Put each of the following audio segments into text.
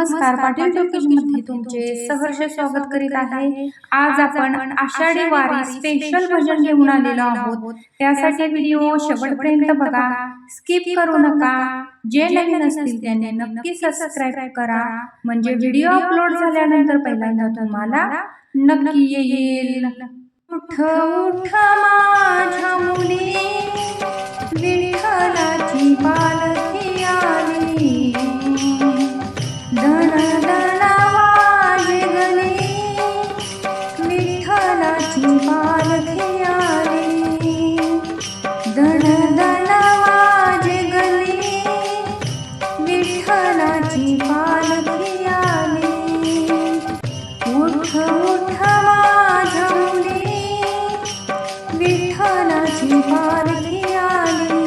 नमस्कार. पाटील टोकेशमध्ये तुमचे सहर्ष स्वागत करीत आहे. आज आपण आषाढी वारी स्पेशल भजन घेऊन आलेलो आहोत. त्यासाठी व्हिडिओ शेवटपर्यंत बघा. स्किप करू नका. जे नवीन असतील त्याने नक्की सबस्क्राईब करा. म्हणजे, म्हणजे व्हिडिओ अपलोड झाल्यानंतर पहिल्यांदा तुम्हाला नक्की येईल. उठ. उठ माझ्या मुली. विठ्ठलाची बाल पाना सिंहार के आली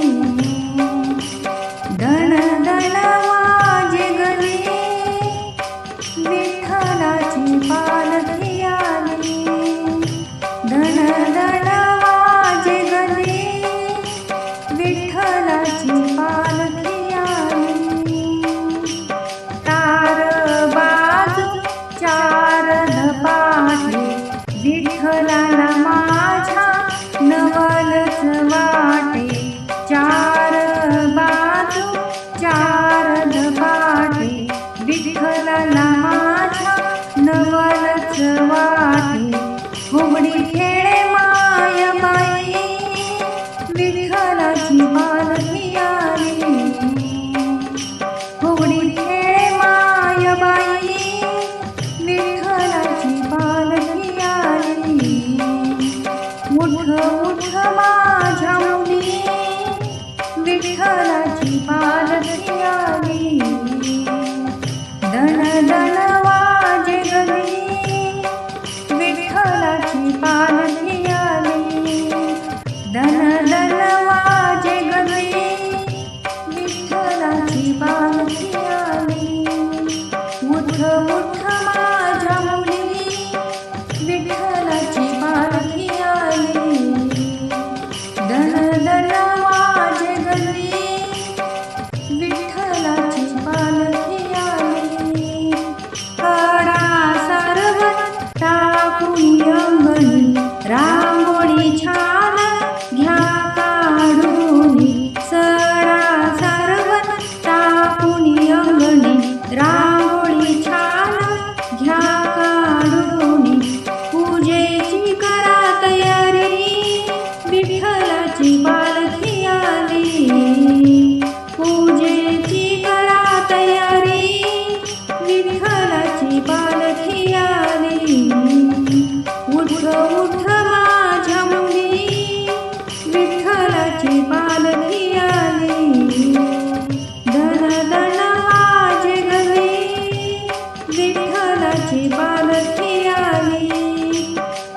ವಿಠಲ ಜೀವಾನದ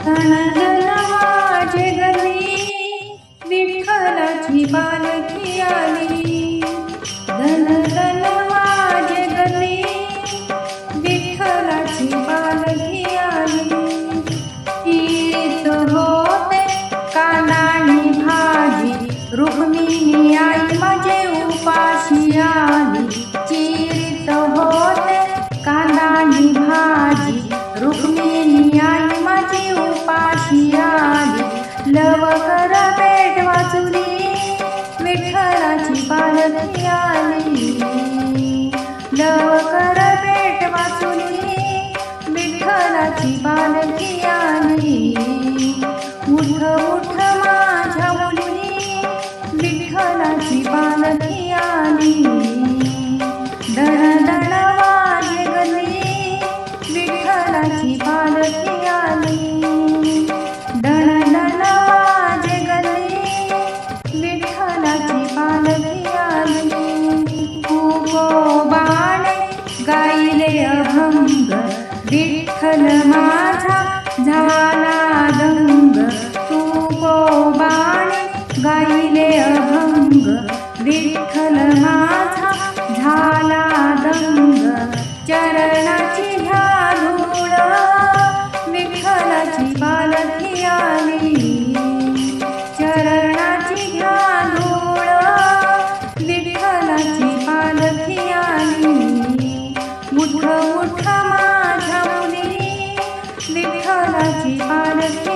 Thank you. ঝালা विठ्ठलाची पालखी